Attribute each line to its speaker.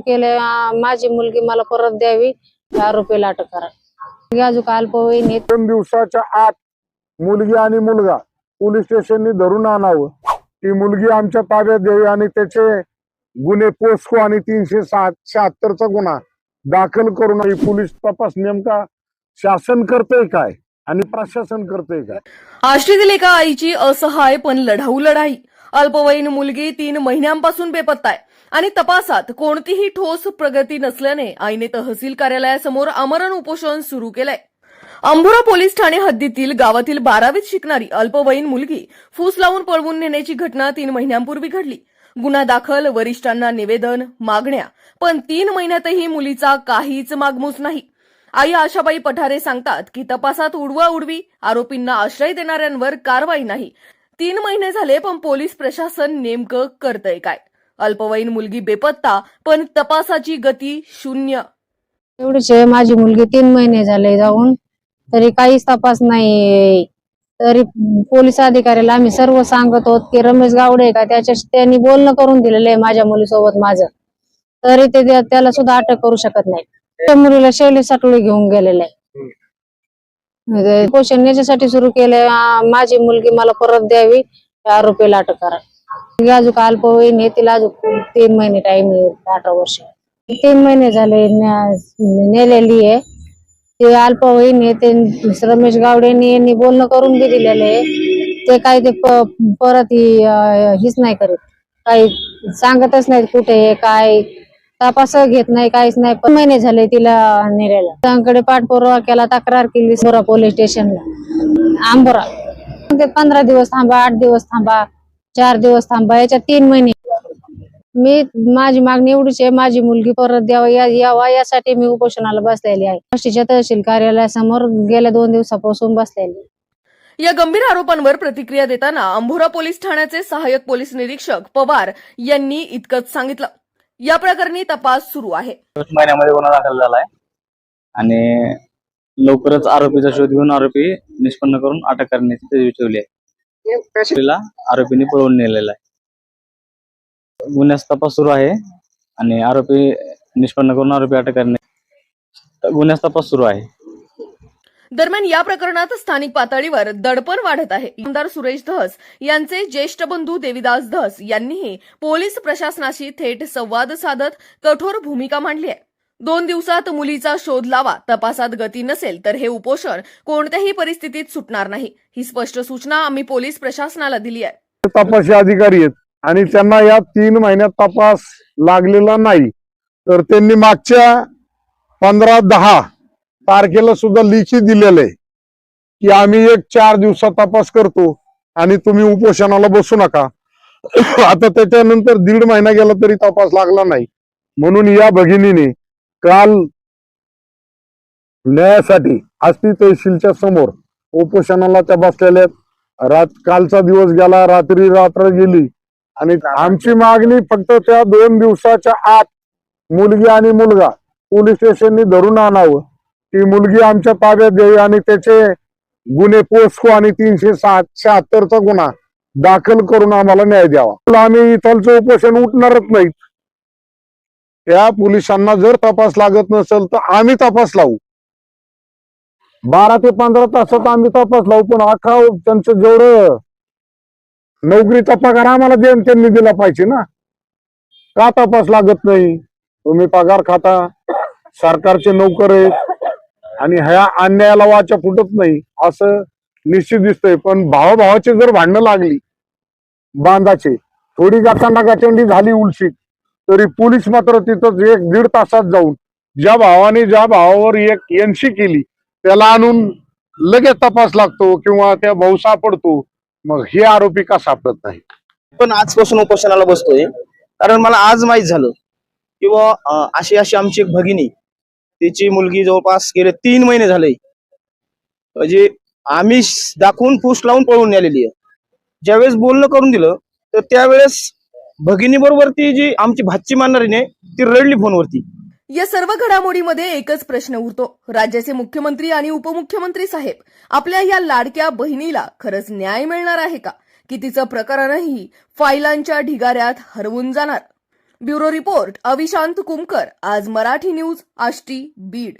Speaker 1: केले माझी मुलगी मला परत द्यावी आरोपीला अटक करा. मुलगी अजून अल्पवयीन आहे.
Speaker 2: दोन दिवसाच्या आत मुलगी आणि मुलगा पोलीस स्टेशननी धरून आणावं. ती मुलगी आमच्या ताब्यात द्यावी आणि त्याचे गुन्हे पोस्को आणि तीनशे सात शहात्तरचा गुन्हा दाखल करून ही पोलीस तपास नेमका शासन करतंय काय आणि प्रशासन करतंय काय?
Speaker 3: आष्टीतील एका आईची असहाय पण लढाऊ लढाई. अल्पवयीन मुलगी तीन महिन्यांपासून बेपत्ता आहे. आणि तपासात कोणतीही ठोस प्रगती नसल्याने आईने तहसील कार्यालयासमोर आमरण उपोषण सुरू केलंय. अंबुरा पोलीस ठाणे हद्दीतील गावातील बारावीत शिकणारी अल्पवयीन मुलगी फूस लावून पळवून नेण्याची घटना तीन महिन्यांपूर्वी घडली. गुन्हा दाखल वरिष्ठांना निवेदन मागण्या पण तीन महिन्यातही मुलीचा काहीच मागमूस नाही. आई आशाबाई पठारे सांगतात की तपासात उडवा उडवी आरोपींना आश्रय देणाऱ्यांवर कारवाई नाही. तीन महिने झाले पण पोलीस प्रशासन नेमकं करतंय काय? अल्पवयीन मुलगी बेपत्ता पण तपासाची गती शून्य.
Speaker 1: एवढीच आहे माझी मुलगी तीन महिने झाले जाऊन तरी काहीच तपास नाही तरी पोलीस अधिकाऱ्याला आम्ही सर्व सांगत आहोत की रमेश गावडे का? त्याच्या त्यांनी बोलणं करून दिलेलं आहे माझ्या मुलीसोबत माझं. तरी ते त्याला सुद्धा अटक करू शकत नाही त्या मुलीला शैली साटोळी घेऊन गेलेलं आहे. म्हणजे पोषण याच्यासाठी सुरू केलंय. माझी मुलगी मला परत द्यावी. आरोपीला अटक करा. अजून अल्पवयीन आहे. तिला अजून तीन महिने टाइम अठरा वर्ष. तीन महिने झाले नेलेली आहे. ते अल्पवयीन आहे. ते रमेश गावडेनी यांनी बोलणं बी दिलेलं आहे. ते काय ते परत ही, हीच नाही करत. काही सांगतच नाही कुठे आहे काय तपास घेत नाही काहीच नाही. पण महिने झाले तिला नेलेला त्यांकडे पाठपुरावा केला तक्रार केली सोरा पोलीस स्टेशनला. आंबोरा. ते पंधरा दिवस थांबा आठ दिवस थांबा चार दिवस थांबा याच्यात तीन महिने. मी माझी मागणी एवढीच आहे माझी मुलगी परत द्यावा या- यावा यासाठी मी उपोषणाला बसलेली आहे. आष्टीच्या तहसील कार्यालयासमोर गेल्या दोन दिवसापासून बसलेली
Speaker 3: या गंभीर आरोपांवर प्रतिक्रिया देताना अंभोरा पोलीस ठाण्याचे सहाय्यक पोलीस निरीक्षक पवार यांनी इतकंच सांगितलं. या प्रकरणी तपास सुरू आहे.
Speaker 4: महिन्यामध्ये गुन्हा दाखल झालाय. आणि लवकरच आरोपीचा शोध घेऊन आरोपी निष्पन्न करून अटक करण्याची तजवीज ठेवली आहे. आरोपीने पळवून नेलेला आहे. गुन्ह्याचा तपास सुरू आहे आणि आरोपी निष्पन्न करून आरोपी अटक करणे गुन्ह्याचा तपास सुरू आहे.
Speaker 3: दरम्यान या प्रकरणात स्थानिक पातळीवर दडपण वाढत आहे. आमदार सुरेश धस यांचे ज्येष्ठ बंधू देविदास धस यांनीही पोलीस प्रशासनाशी थेट संवाद साधत कठोर भूमिका मांडली आहे. दोन दिवसात मुलीचा शोध लावा तपासात गती नसेल तर हे उपोषण कोणत्याही परिस्थितीत सुटणार नाही. ही स्पष्ट सूचना आम्ही पोलीस प्रशासनाला दिली आहे.
Speaker 2: तपासी अधिकारी आहेत आणि त्यांना या तीन महिन्यात तपास लागलेला नाही. तर त्यांनी मागच्या पंधरा दहा तारखेला सुद्धा लिखी दिलेलं आहे की आम्ही एक चार दिवसात तपास करतो आणि तुम्ही उपोषणाला बसू नका. आता त्याच्यानंतर दीड महिना गेला तरी तपास लागला नाही. म्हणून या भगिनीने काल न्यायासाठी आस्ती तहसीलच्या समोर उपोषणाला त्या बसलेल्या रात कालचा दिवस गेला रात्री रात्र गेली आणि आमची मागणी फक्त त्या दोन दिवसाच्या आत मुलगी आणि मुलगा पोलीस स्टेशननी धरून आणावं. ती मुलगी आमच्या ताब्यात द्यावी आणि त्याचे गुन्हे पोस्को आणि तीनशे सात शहात्तरचा गुन्हा दाखल करून आम्हाला न्याय द्यावा. आम्ही इथलचं उपोषण उठणारच नाहीत त्या पोलिसांना जर तपास लागत नसेल तर आम्ही तपास लावू. बारा ते पंधरा तासात आम्ही तपास लावू पण अख्खा त्यांचं जेवढं नोकरीचा पगार आम्हाला देऊन त्यांनी दिला पाहिजे ना. का तपास लागत नाही? तुम्ही पगार खाता सरकारचे नोकर आहेत. आणि ह्या अन्यायाला वाचा फुटत नाही असं निश्चित दिसतंय. पण भावाभावाची जर भांडणं लागली बांधाचे थोडी गातांना गाचंडी झाली उलशी तरी पोलीस मात्र तिथं एक दीड तासात जाऊन ज्या भावाने ज्या भावावर एक एनसी केली त्याला आणून लगेच तपास लागतो किंवा त्या भाऊ सापडतो मग हे आरोपी का सापडत नाही?
Speaker 5: पण आजपासून उपोषणाला बसतोय. कारण मला आज माहीत झालं किंवा अशी अशी आमची एक भगिनी तिची मुलगी जवळपास गेले तीन महिने झाले. म्हणजे आम्ही दाखवून फूस लावून पळून आलेली आहे. ज्यावेळेस बोलणं करून दिलं तर त्यावेळेस भगिनी बरोबर ती जी आमची भाची मानणारीने ती रडली फोनवरती.
Speaker 3: या सर्व घडामोडीमध्ये एकच प्रश्न उरतो. राज्याचे मुख्यमंत्री आणि उपमुख्यमंत्री साहेब आपल्या या लाडक्या बहिणीला खरंच न्याय मिळणार आहे का? की तिचं प्रकरणही फायलांच्या ढिगाऱ्यात हरवून जाणार? ब्युरो रिपोर्ट अविशांत कुमकर आज मराठी न्यूज आष्टी बीड.